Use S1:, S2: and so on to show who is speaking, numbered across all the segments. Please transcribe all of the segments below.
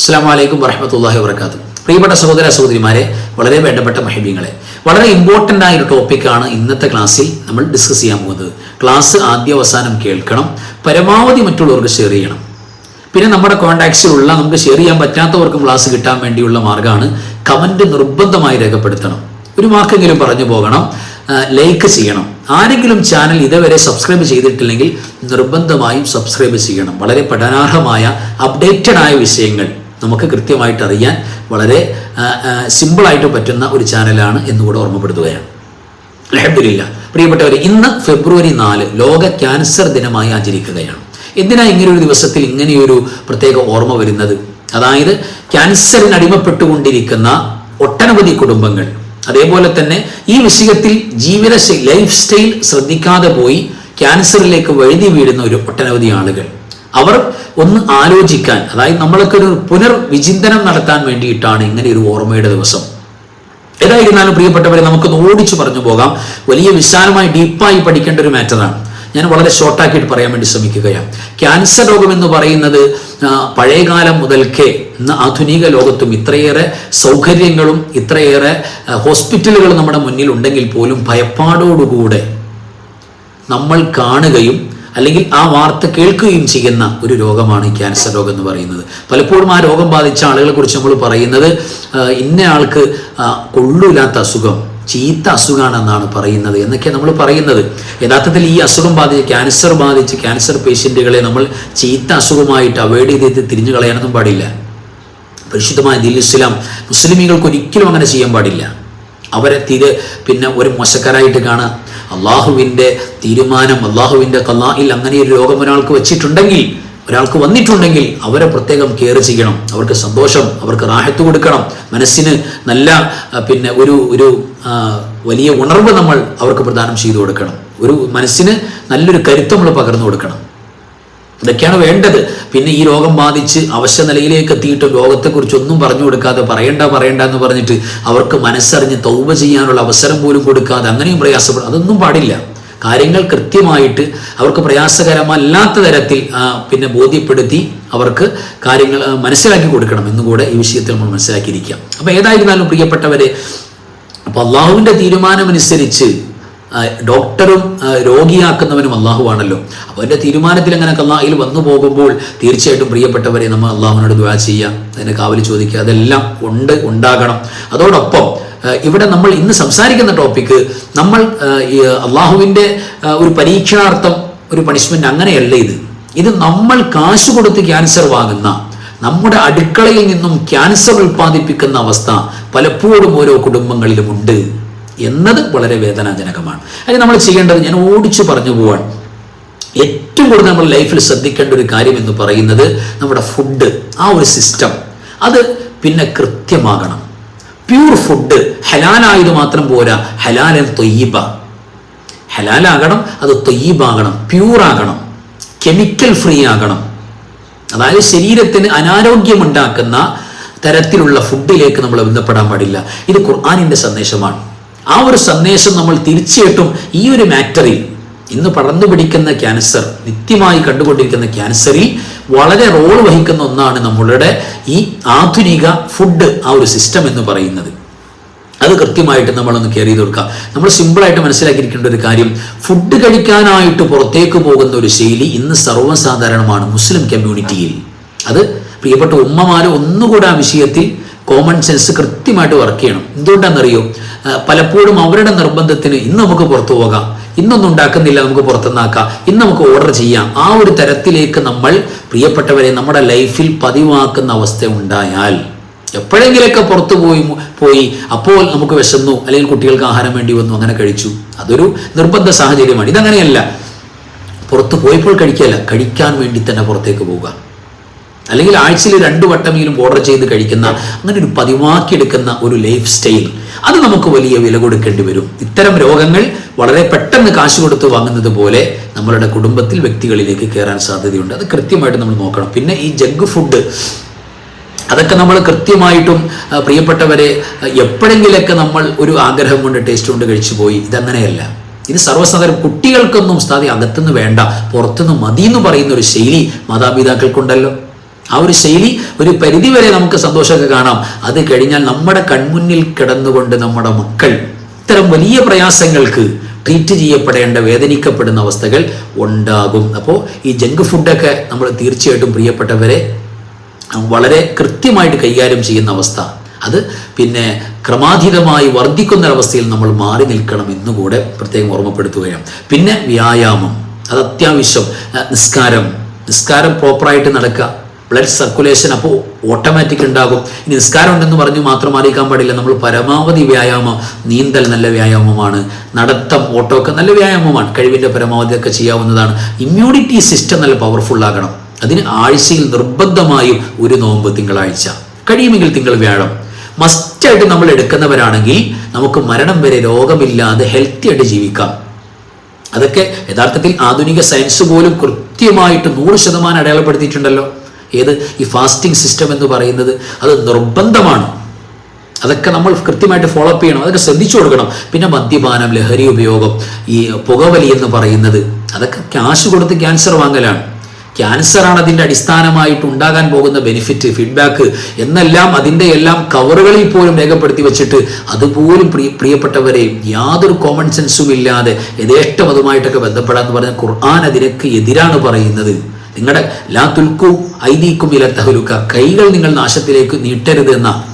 S1: അസ്സാം വലൈക്കും വറഹമത്തല്ലാഹി വർക്കാത്തു പ്രിയപ്പെട്ട സഹോദര സഹോദരിമാരെ വളരെ വേണ്ടപ്പെട്ട മഹിബിങ്ങളെ വളരെ ഇമ്പോർട്ടന്റ് ആയ ഒരു ടോപ്പിക്കാണ് ഇന്നത്തെ ക്ലാസ്സിൽ നമ്മൾ ഡിസ്കസ് ചെയ്യാൻ പോകുന്നത്. ക്ലാസ് ആദ്യ അവസാനം കേൾക്കണം പരമാവധി മറ്റുള്ളവർക്ക് ഷെയർ ചെയ്യണം. പിന്നെ നമ്മുടെ കോൺടാക്ട്സിലുള്ള നമുക്ക് ഷെയർ ചെയ്യാൻ പറ്റാത്തവർക്കും ക്ലാസ് കിട്ടാൻ വേണ്ടിയുള്ള മാർഗമാണ് കമന്റ് നിർബന്ധമായി രേഖപ്പെടുത്തണം. ഒരു വാക്കെങ്കിലും പറഞ്ഞു പോകണം ലൈക്ക് ചെയ്യണം. ആരെങ്കിലും ചാനൽ ഇതുവരെ സബ്സ്ക്രൈബ് ചെയ്തിട്ടില്ലെങ്കിൽ നിർബന്ധമായും സബ്സ്ക്രൈബ് ചെയ്യണം. വളരെ പഠനാർഹമായ അപ്ഡേറ്റഡ് ആയ വിഷയങ്ങൾ നമുക്ക് കൃത്യമായിട്ട് അറിയാൻ വളരെ സിമ്പിളായിട്ട് പറ്റുന്ന ഒരു ചാനലാണ് എന്നുകൂടെ ഓർമ്മപ്പെടുത്തുകയാണ്. അലഹമില്ല പ്രിയപ്പെട്ടവർ ഇന്ന് ഫെബ്രുവരി നാല് ലോക ക്യാൻസർ ദിനമായി ആചരിക്കുകയാണ്. എന്തിനാ ഇങ്ങനെ ഒരു ദിവസത്തിൽ ഇങ്ങനെയൊരു പ്രത്യേക ഓർമ്മ വരുന്നത്? അതായത് ക്യാൻസറിന് അടിമപ്പെട്ടുകൊണ്ടിരിക്കുന്ന ഒട്ടനവധി കുടുംബങ്ങൾ അതേപോലെ തന്നെ ഈ വിഷയത്തിൽ ജീവിത ലൈഫ് സ്റ്റൈൽ ശ്രദ്ധിക്കാതെ പോയി ക്യാൻസറിലേക്ക് വഴുതി വീഴുന്ന ഒരു ഒട്ടനവധി ആളുകൾ അവർ ഒന്ന് ആലോചിക്കാൻ അതായത് നമ്മളൊക്കെ ഒരു പുനർവിചിന്തനം നടത്താൻ വേണ്ടിയിട്ടാണ് ഇങ്ങനെ ഒരു ഓർമ്മയുടെ ദിവസം. ഏതായിരുന്നാലും പ്രിയപ്പെട്ടവരെ നമുക്കൊന്ന് ഓടിച്ചു പറഞ്ഞു പോകാം. വലിയ വിശാലമായി ഡീപ്പായി പഠിക്കേണ്ട ഒരു മാറ്ററാണ്. ഞാൻ വളരെ ഷോർട്ടാക്കിയിട്ട് പറയാൻ വേണ്ടി ശ്രമിക്കുകയാണ്. ക്യാൻസർ രോഗം എന്ന് പറയുന്നത് പഴയകാലം മുതൽക്കേ ഇന്ന് ആധുനിക ലോകത്തും ഇത്രയേറെ സൗകര്യങ്ങളും ഇത്രയേറെ ഹോസ്പിറ്റലുകളും നമ്മുടെ മുന്നിൽ ഉണ്ടെങ്കിൽ പോലും ഭയപ്പാടോടുകൂടെ നമ്മൾ കാണുകയും അല്ലെങ്കിൽ ആ വാർത്ത കേൾക്കുകയും ചെയ്യുന്ന ഒരു രോഗമാണ് ഈ ക്യാൻസർ രോഗം എന്ന് പറയുന്നത്. പലപ്പോഴും ആ രോഗം ബാധിച്ച ആളുകളെ കുറിച്ച് നമ്മൾ പറയുന്നത് ഇന്ന ആൾക്ക് കൊള്ളൂലാത്ത അസുഖം ചീത്ത അസുഖമാണെന്നാണ് പറയുന്നത് എന്നൊക്കെ നമ്മൾ പറയുന്നത്. യഥാർത്ഥത്തിൽ ഈ അസുഖം ബാധിച്ച് ക്യാൻസർ ബാധിച്ച് ക്യാൻസർ പേഷ്യന്റുകളെ നമ്മൾ ചീത്ത അസുഖമായിട്ട് അവോയ്ഡ് ചെയ്ത് തിരിഞ്ഞു കളയാനൊന്നും പാടില്ല. പരിശുദ്ധമായ ദിൽ ഇസ്ലാം മുസ്ലിമീങ്ങൾക്ക് ഒരിക്കലും അങ്ങനെ ചെയ്യാൻ പാടില്ല. അവരെ തീരെ പിന്നെ ഒരു മോശക്കാരായിട്ട് കാണാം അള്ളാഹുവിന്റെ തീരുമാനം അള്ളാഹുവിന്റെ കല്ലായിൽ അങ്ങനെ ഒരു രോഗം ഒരാൾക്ക് വെച്ചിട്ടുണ്ടെങ്കിൽ ഒരാൾക്ക് വന്നിട്ടുണ്ടെങ്കിൽ അവരെ പ്രത്യേകം കെയർ ചെയ്യണം. അവർക്ക് സന്തോഷം അവർക്ക് റാഹത്ത് കൊടുക്കണം. മനസ്സിന് നല്ല പിന്നെ ഒരു ഒരു വലിയ ഉണർവ് നമ്മൾ അവർക്ക് പ്രദാനം ചെയ്തു കൊടുക്കണം. ഒരു മനസ്സിന് നല്ലൊരു കരുത്ത് നമ്മൾ പകർന്നു കൊടുക്കണം. ഇതൊക്കെയാണ് വേണ്ടത്. പിന്നെ ഈ രോഗം ബാധിച്ച് അവശ്യ നിലയിലേക്ക് എത്തിയിട്ട് രോഗത്തെക്കുറിച്ച് ഒന്നും പറഞ്ഞു കൊടുക്കാതെ പറയണ്ട പറയണ്ട എന്ന് പറഞ്ഞിട്ട് അവർക്ക് മനസ്സറിഞ്ഞ് തൗബ ചെയ്യാനുള്ള അവസരം പോലും കൊടുക്കാതെ അങ്ങനെയും പ്രയാസപ്പെടും. അതൊന്നും പാടില്ല. കാര്യങ്ങൾ കൃത്യമായിട്ട് അവർക്ക് പ്രയാസകരമല്ലാത്ത തരത്തിൽ പിന്നെ ബോധ്യപ്പെടുത്തി അവർക്ക് കാര്യങ്ങൾ മനസ്സിലാക്കി കൊടുക്കണം എന്നുകൂടെ ഈ വിഷയത്തിൽ നമ്മൾ മനസ്സിലാക്കിയിരിക്കാം അപ്പോൾ ഏതായിരുന്നാലും പ്രിയപ്പെട്ടവരെ അപ്പോൾ അള്ളാഹുവിന്റെ തീരുമാനമനുസരിച്ച് ഡോക്ടറും രോഗിയാക്കുന്നവനും അള്ളാഹുവാണല്ലോ അപ്പോൾ എന്റെ തീരുമാനത്തിൽ അങ്ങനെ അള്ളാഹിൽ വന്നു പോകുമ്പോൾ തീർച്ചയായിട്ടും പ്രിയപ്പെട്ടവരെ നമ്മൾ അള്ളാഹുവിനോട് ദ്വാ ചെയ്യുക അതിനെ കാവൽ ചോദിക്കുക അതെല്ലാം ഉണ്ട് ഉണ്ടാകണം. അതോടൊപ്പം ഇവിടെ നമ്മൾ ഇന്ന് സംസാരിക്കുന്ന ടോപ്പിക്ക് നമ്മൾ അള്ളാഹുവിന്റെ ഒരു പരീക്ഷണാർത്ഥം ഒരു പണിഷ്മെന്റ് അങ്ങനെയല്ല ഇത്. ഇത് നമ്മൾ കാശ് കൊടുത്ത് ക്യാൻസർ വാങ്ങുന്ന നമ്മുടെ അടുക്കളയിൽ നിന്നും ക്യാൻസർ ഉൽപ്പാദിപ്പിക്കുന്ന അവസ്ഥ പലപ്പോഴും ഓരോ കുടുംബങ്ങളിലും ഉണ്ട്. എന്നത് വളരെ വേദനാജനകമാണ്. അതിന് നമ്മൾ ചെയ്യേണ്ടത് ഞാൻ ഓടിച്ചു പറഞ്ഞു പോവാൻ ഏറ്റവും കൂടുതൽ നമ്മൾ ലൈഫിൽ ശ്രദ്ധിക്കേണ്ട ഒരു കാര്യം എന്ന് പറയുന്നത് നമ്മുടെ ഫുഡ് ആ ഒരു സിസ്റ്റം അത് പിന്നെ കൃത്യമാകണം. പ്യൂർ ഫുഡ് ഹലാലായത് മാത്രം പോരാ. ഹലാലൻ തൊയ്യബ. ഹലാലാകണം അത് തൊയ്യബാകണം. പ്യൂർ ആകണം. കെമിക്കൽ ഫ്രീ ആകണം. അതായത് ശരീരത്തിന് അനാരോഗ്യമുണ്ടാക്കുന്ന തരത്തിലുള്ള ഫുഡിലേക്ക് നമ്മൾ ബന്ധപ്പെടാൻ പാടില്ല. ഇത് ഖുർആാനിന്റെ സന്ദേശമാണ്. ആ ഒരു സന്ദേശം നമ്മൾ തീർച്ചയായിട്ടും ഈ ഒരു മാറ്ററിൽ. ഇന്ന് പടർന്നു പിടിക്കുന്ന ക്യാൻസർ നിത്യമായി കണ്ടുകൊണ്ടിരിക്കുന്ന ക്യാൻസറിൽ വളരെ റോൾ വഹിക്കുന്ന ഒന്നാണ് നമ്മളുടെ ഈ ആധുനിക ഫുഡ് ആ ഒരു സിസ്റ്റം എന്ന് പറയുന്നത്. അത് കൃത്യമായിട്ട് നമ്മളൊന്ന് കെയർ ചെയ്ത് കൊടുക്കുക നമ്മൾ സിമ്പിളായിട്ട് മനസ്സിലാക്കിയിരിക്കേണ്ട ഒരു കാര്യം ഫുഡ് കഴിക്കാനായിട്ട് പുറത്തേക്ക് പോകുന്ന ഒരു ശൈലി ഇന്ന് സർവസാധാരണമാണ് മുസ്ലിം കമ്മ്യൂണിറ്റിയിൽ അത് പ്രിയപ്പെട്ട ഉമ്മമാർ ഒന്നുകൂടെ ആ വിഷയത്തിൽ കോമൺ സെൻസ് കൃത്യമായിട്ട് വർക്ക് ചെയ്യണം. എന്തുകൊണ്ടാണെന്നറിയോ? പലപ്പോഴും അവരുടെ നിർബന്ധത്തിന് ഇന്ന് നമുക്ക് പുറത്തു പോകാം. ഇന്നൊന്നും ഉണ്ടാക്കുന്നില്ല നമുക്ക് പുറത്തുനിന്നാക്കാം. ഇന്ന് നമുക്ക് ഓർഡർ ചെയ്യാം. ആ ഒരു തരത്തിലേക്ക് നമ്മൾ പ്രിയപ്പെട്ടവരെ നമ്മുടെ ലൈഫിൽ പതിവാക്കുന്ന അവസ്ഥ ഉണ്ടായാൽ എപ്പോഴെങ്കിലൊക്കെ പുറത്തു പോയി പോയി അപ്പോൾ നമുക്ക് വിശന്നു അല്ലെങ്കിൽ കുട്ടികൾക്ക് ആഹാരം വേണ്ടി വന്നു അങ്ങനെ കഴിച്ചു. അതൊരു നിർബന്ധ സാഹചര്യമാണ്. ഇതങ്ങനെയല്ല. പുറത്ത് പോയപ്പോൾ കഴിക്കുകയല്ല കഴിക്കാൻ വേണ്ടി തന്നെ പുറത്തേക്ക് പോവുക. അല്ലെങ്കിൽ ആഴ്ചയിൽ രണ്ടു വട്ടമെങ്കിലും ഓർഡർ ചെയ്ത് കഴിക്കുന്ന അങ്ങനെ ഒരു പതിവാക്കിയെടുക്കുന്ന ഒരു ലൈഫ് സ്റ്റൈൽ അത് നമുക്ക് വലിയ വില കൊടുക്കേണ്ടി വരും. ഇത്തരം രോഗങ്ങൾ വളരെ പെട്ടെന്ന് കാശ് കൊടുത്ത് വാങ്ങുന്നത് പോലെ നമ്മളുടെ കുടുംബത്തിൽ വ്യക്തികളിലേക്ക് കയറാൻ സാധ്യതയുണ്ട്. അത് കൃത്യമായിട്ട് നമ്മൾ നോക്കണം. പിന്നെ ഈ ജഗ് ഫുഡ് അതൊക്കെ നമ്മൾ കൃത്യമായിട്ടും പ്രിയപ്പെട്ടവരെ എപ്പോഴെങ്കിലൊക്കെ നമ്മൾ ഒരു ആഗ്രഹം കൊണ്ട് ടേസ്റ്റ് കൊണ്ട് കഴിച്ചു പോയി. ഇതങ്ങനെയല്ല. ഇത് സർവസാധാരണ കുട്ടികൾക്കൊന്നും സ്ഥാതി അകത്തുനിന്ന് വേണ്ട പുറത്തുനിന്ന് മതി എന്ന് പറയുന്ന ഒരു ശൈലി മാതാപിതാക്കൾക്കുണ്ടല്ലോ. ആ ഒരു ശൈലി ഒരു പരിധി വരെ നമുക്ക് സന്തോഷമൊക്കെ കാണാം. അത് കഴിഞ്ഞാൽ നമ്മുടെ കൺമുന്നിൽ കിടന്നുകൊണ്ട് നമ്മുടെ മക്കൾ ഇത്തരം വലിയ പ്രയാസങ്ങൾക്ക് ട്രീറ്റ് ചെയ്യപ്പെടേണ്ട വേദനിക്കപ്പെടുന്ന അവസ്ഥകൾ ഉണ്ടാകും. അപ്പോൾ ഈ ജങ്ക് ഫുഡൊക്കെ നമ്മൾ തീർച്ചയായിട്ടും പ്രിയപ്പെട്ടവരെ വളരെ കൃത്യമായിട്ട് കൈകാര്യം ചെയ്യുന്ന അവസ്ഥ. അത് പിന്നെ ക്രമാതീതമായി വർദ്ധിക്കുന്നൊരവസ്ഥയിൽ നമ്മൾ മാറി നിൽക്കണം എന്നുകൂടെ പ്രത്യേകം ഓർമ്മപ്പെടുത്തുകയാണ്. പിന്നെ വ്യായാമം. അത് അത്യാവശ്യം നിസ്കാരം. നിസ്കാരം പ്രോപ്പറായിട്ട് നടക്കുക. ബ്ലഡ് സർക്കുലേഷൻ അപ്പോൾ ഓട്ടോമാറ്റിക് ഉണ്ടാകും ഇനി നിസ്കാരം ഉണ്ടെന്ന് പറഞ്ഞു മാത്രം അറിയിക്കാൻ പാടില്ല. നമ്മൾ പരമാവധി വ്യായാമം നീന്തൽ നല്ല വ്യായാമമാണ്. നടത്തം ഓട്ടോ ഒക്കെ നല്ല വ്യായാമമാണ്. കഴിവിന്റെ പരമാവധി ഒക്കെ ചെയ്യാവുന്നതാണ്. ഇമ്മ്യൂണിറ്റി സിസ്റ്റം നല്ല പവർഫുൾ ആകണം. അതിന് ആഴ്ചയിൽ നിർബന്ധമായും ഒരു നോമ്പ് തിങ്കളാഴ്ച. കഴിയുമെങ്കിൽ തിങ്കൾ വ്യാഴം. മസ്റ്റായിട്ട് നമ്മൾ എടുക്കുന്നവരാണെങ്കിൽ നമുക്ക് മരണം വരെ രോഗമില്ലാതെ ഹെൽത്തി ആയിട്ട് ജീവിക്കാം. അതൊക്കെ യഥാർത്ഥത്തിൽ ആധുനിക സയൻസ് പോലും കൃത്യമായിട്ട് നൂറ് ശതമാനം അടയാളപ്പെടുത്തിയിട്ടുണ്ടല്ലോ. ഏത് ഈ ഫാസ്റ്റിംഗ് സിസ്റ്റം എന്ന് പറയുന്നത് അത് നിർബന്ധമാണ്. അതൊക്കെ നമ്മൾ കൃത്യമായിട്ട് ഫോളോ അപ്പ് ചെയ്യണം. അതൊക്കെ ശ്രദ്ധിച്ചു കൊടുക്കണം. പിന്നെ മദ്യപാനം ലഹരി ഉപയോഗം ഈ പുകവലി എന്ന് പറയുന്നത് അതൊക്കെ ക്യാഷ് കൊടുത്ത് ക്യാൻസർ വാങ്ങലാണ്. ക്യാൻസറാണ് അതിന്റെ അടിസ്ഥാനമായിട്ട് ഉണ്ടാകാൻ പോകുന്ന ബെനിഫിറ്റ് ഫീഡ്ബാക്ക് എന്നെല്ലാം അതിന്റെ എല്ലാം കവറുകളിൽ പോലും രേഖപ്പെടുത്തി വെച്ചിട്ട് അതുപോലും പ്രിയ പ്രിയപ്പെട്ടവരെ യാതൊരു കോമൺ സെൻസും ഇല്ലാതെ യഥേഷ്ടം അതുമായിട്ടൊക്കെ ബന്ധപ്പെടാന്ന് പറഞ്ഞാൽ ഖുർആൻ അതിനൊക്കെ എതിരാണ് പറയുന്നത്. നിങ്ങളുടെ ലാ തുൽക്കു ഐദീക്കും ഇല കൈകൾ നിങ്ങൾ നാശത്തിലേക്ക് നീട്ടരുത് എന്ന.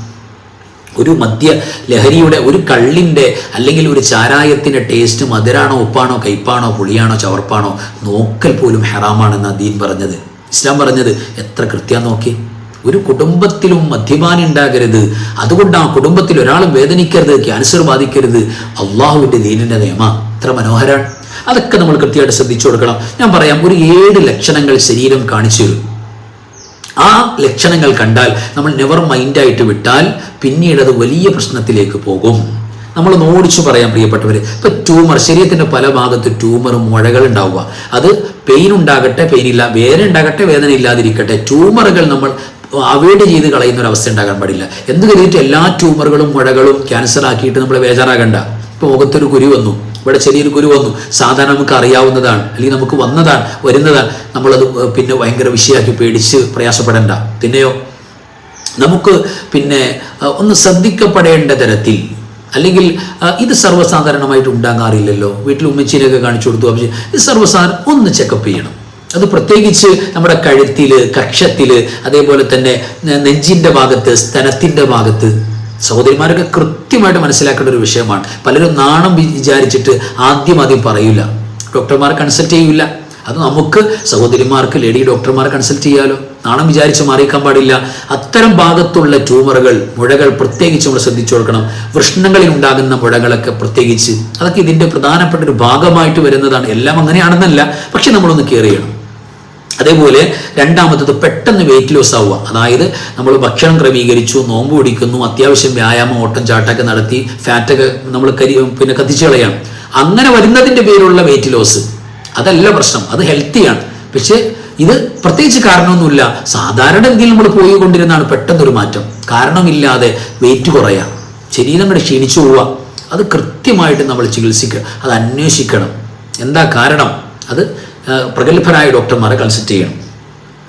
S1: ഒരു മദ്യ ലഹരിയുടെ ഒരു കള്ളിന്റെ അല്ലെങ്കിൽ ഒരു ചാരായത്തിന്റെ ടേസ്റ്റ് മധുരാണോ ഉപ്പാണോ കയ്പാണോ പുളിയാണോ ചവർപ്പാണോ നോക്കൽ പോലും ഹെറാമാണെന്ന് ദീൻ പറഞ്ഞത്. ഇസ്ലാം പറഞ്ഞത് എത്ര കൃത്യം നോക്കി. ഒരു കുടുംബത്തിലും മദ്യപാനം ഉണ്ടാകരുത്. അതുകൊണ്ട് ആ കുടുംബത്തിൽ ഒരാളും വേദനിക്കരുത് ക്യാൻസർ ബാധിക്കരുത്. അള്ളാഹുവിന്റെ ദീനിന്റെ നിയമ. എത്ര മനോഹരമാണ് അതൊക്കെ നമ്മൾ കൃത്യമായിട്ട് ശ്രദ്ധിച്ചു കൊടുക്കണം. ഞാൻ പറയാം ഒരു ഏഴ് ലക്ഷണങ്ങൾ ശരീരം കാണിച്ചു തരും. ആ ലക്ഷണങ്ങൾ കണ്ടാൽ നമ്മൾ നെവർ മൈൻഡായിട്ട് വിട്ടാൽ പിന്നീട് അത് വലിയ പ്രശ്നത്തിലേക്ക് പോകും. നമ്മൾ ഓടിച്ചു പറയാം പ്രിയപ്പെട്ടവർ ഇപ്പൊ ട്യൂമർ ശരീരത്തിന്റെ പല ഭാഗത്ത് ട്യൂമറും മുഴകൾ ഉണ്ടാവുക. അത് പെയിൻ ഉണ്ടാകട്ടെ പെയിൻ ഇല്ല. വേദന ഉണ്ടാകട്ടെ വേദന ഇല്ലാതിരിക്കട്ടെ. ട്യൂമറുകൾ നമ്മൾ അവോയ്ഡ് ചെയ്ത് കളയുന്ന ഒരു അവസ്ഥ ഉണ്ടാകാൻ പാടില്ല. എന്ത് കരുതിയിട്ട് എല്ലാ ട്യൂമറുകളും മുഴകളും ക്യാൻസർ ആക്കിയിട്ട് നമ്മൾ ബേജാറാകണ്ട. ഇപ്പൊ മുഖത്തൊരു കുരു വന്നു. ഇവിടെ ചെറിയൊരു കുരു വന്നു. സാധാരണ നമുക്ക് അറിയാവുന്നതാണ് അല്ലെങ്കിൽ നമുക്ക് വന്നതാണ് വരുന്നതാണ്. നമ്മളത് പിന്നെ ഭയങ്കര വിഷയമാക്കി പേടിച്ച് പ്രയാസപ്പെടേണ്ട. പിന്നെയോ? നമുക്ക് പിന്നെ ഒന്ന് ശ്രദ്ധിക്കപ്പെടേണ്ട തരത്തിൽ അല്ലെങ്കിൽ ഇത് സർവസാധാരണമായിട്ട് ഉണ്ടാകാറില്ലല്ലോ. വീട്ടിൽ ഉമ്മച്ചീനൊക്കെ കാണിച്ചു കൊടുത്തു അപ്പം ഇത് സർവസാധാരണ ഒന്ന് ചെക്കപ്പ് ചെയ്യണം. അത് പ്രത്യേകിച്ച് നമ്മുടെ കഴുത്തിൽ കക്ഷത്തിൽ അതേപോലെ തന്നെ നെഞ്ചിന്റെ ഭാഗത്ത് സ്തനത്തിന്റെ ഭാഗത്ത് സഹോദരിമാരൊക്കെ കൃത്യമായിട്ട് മനസ്സിലാക്കേണ്ട ഒരു വിഷയമാണ്. പലരും നാണം വിചാരിച്ചിട്ട് ആദ്യം ആദ്യം പറയില്ല ഡോക്ടർമാർ കൺസൾട്ട് ചെയ്യില്ല അത് നമുക്ക് സഹോദരിമാർക്ക് ലേഡി ഡോക്ടർമാർ കൺസൾട്ട് ചെയ്യാലോ. നാണം വിചാരിച്ച് മാറിയിക്കാൻ പാടില്ല. അത്തരം ഭാഗത്തുള്ള ട്യൂമറുകൾ മുഴകൾ പ്രത്യേകിച്ച് നമ്മൾ ശ്രദ്ധിച്ചു കൊടുക്കണം. വൃഷ്ണങ്ങളിൽ ഉണ്ടാകുന്ന മുഴകളൊക്കെ പ്രത്യേകിച്ച്. അതൊക്കെ ഇതിന്റെ പ്രധാനപ്പെട്ട ഒരു ഭാഗമായിട്ട് വരുന്നതാണ്. എല്ലാം അങ്ങനെയാണെന്നല്ല. പക്ഷെ നമ്മളൊന്ന് കെയർ ചെയ്യണം. അതേപോലെ രണ്ടാമത്തത് പെട്ടെന്ന് വെയിറ്റ് ലോസ് ആവുക. അതായത് നമ്മൾ ഭക്ഷണം ക്രമീകരിച്ചു നോമ്പ് പിടിക്കുന്നു അത്യാവശ്യം വ്യായാമം ഓട്ടം ചാട്ടമൊക്കെ നടത്തി ഫാറ്റൊക്കെ നമ്മൾ കരി പിന്നെ കത്തിച്ചു കളയാം അങ്ങനെ വരുന്നതിന്റെ പേരുള്ള വെയിറ്റ് ലോസ് അതല്ല പ്രശ്നം. അത് ഹെൽത്തിയാണ് പക്ഷേ ഇത് പ്രത്യേകിച്ച് കാരണമൊന്നുമില്ല. സാധാരണ രീതിയിൽ നമ്മൾ പോയി കൊണ്ടിരുന്നതാണ് പെട്ടെന്നൊരു മാറ്റം. കാരണമില്ലാതെ വെയിറ്റ് കുറയാം ശരീരം കൂടെ ക്ഷീണിച്ചു പോവുക. അത് കൃത്യമായിട്ട് നമ്മൾ ചികിത്സിക്കുക. അത് അന്വേഷിക്കണം. എന്താ കാരണം? അത് പ്രഗത്ഭരായ ഡോക്ടർമാരെ കൺസൾട്ട് ചെയ്യണം.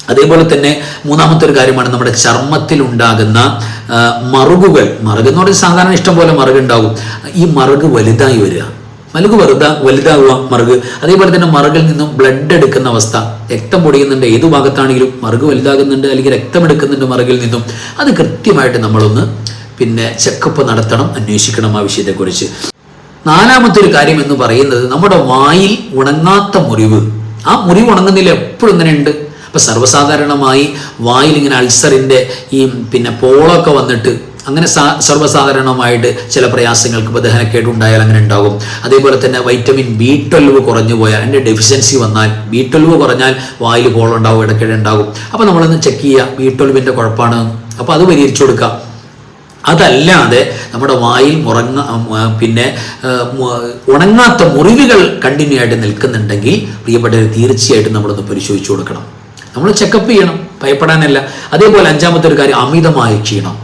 S1: അതേപോലെ തന്നെ മൂന്നാമത്തെ ഒരു കാര്യമാണ് നമ്മുടെ ആ, മറുകുകൾ. മറുക് എന്ന് പറഞ്ഞാൽ സാധാരണ ഇഷ്ടം പോലെ മറുക് ഉണ്ടാകും. ഈ മറുക് വലുതായി വരിക. മലുക് വെറുത വലുതാവുക മറുക്. അതേപോലെ തന്നെ മറുകിൽ നിന്നും ബ്ലഡ് എടുക്കുന്ന അവസ്ഥ. രക്തം പൊടിയുന്നുണ്ട്. ഏത് ഭാഗത്താണെങ്കിലും മറുക് വലുതാകുന്നുണ്ട് അല്ലെങ്കിൽ രക്തം എടുക്കുന്നുണ്ട് മറുകിൽ നിന്നും. അത് കൃത്യമായിട്ട് നമ്മളൊന്ന് പിന്നെ ചെക്കപ്പ് നടത്തണം അന്വേഷിക്കണം ആ വിഷയത്തെക്കുറിച്ച്. നാലാമത്തെ ഒരു കാര്യം എന്ന് പറയുന്നത് നമ്മുടെ വായിൽ ഉണങ്ങാത്ത മുറിവ്. ആ മുറിവ് ഉണങ്ങുന്നില്ല എപ്പോഴും ഇങ്ങനെ ഉണ്ട് അപ്പൊ സർവസാധാരണമായി വായിൽ ഇങ്ങനെ അൾസറിന്റെ ഈ പിന്നെ പോളൊക്കെ വന്നിട്ട് അങ്ങനെ സാ സർവസാധാരണമായിട്ട് ചില പ്രയാസങ്ങൾക്ക് ഇപ്പോൾ ദഹനക്കേട് ഉണ്ടായാൽ അങ്ങനെ ഉണ്ടാകും. അതേപോലെ തന്നെ വൈറ്റമിൻ ബി ട്വൽവ് കുറഞ്ഞു പോയാൽ അതിന്റെ ഡെഫിഷ്യൻസി വന്നാൽ ബി ട്വൽവ് കുറഞ്ഞാൽ വായിൽ പോളുണ്ടാവും ഇടയ്ക്കിടെ ഉണ്ടാകും. അപ്പോൾ നമ്മളൊന്ന് ചെക്ക് ചെയ്യുക ബി ട്വൽവിന്റെ കുഴപ്പമാണ്. അപ്പോൾ അത് പരിഹരിച്ചു കൊടുക്കാം അതല്ലാതെ നമ്മുടെ വായിൽ മുറങ്ങ പിന്നെ ഉണങ്ങാത്ത മുറിവുകൾ കണ്ടിന്യൂ ആയിട്ട് നിൽക്കുന്നുണ്ടെങ്കിൽ പ്രിയപ്പെട്ടവർ തീർച്ചയായിട്ടും നമ്മളൊന്ന് പരിശോധിച്ചു കൊടുക്കണം. നമ്മൾ ചെക്കപ്പ് ചെയ്യണം ഭയപ്പെടാനല്ല. അതേപോലെ അഞ്ചാമത്തെ ഒരു കാര്യം അമിതമായ ക്ഷീണം.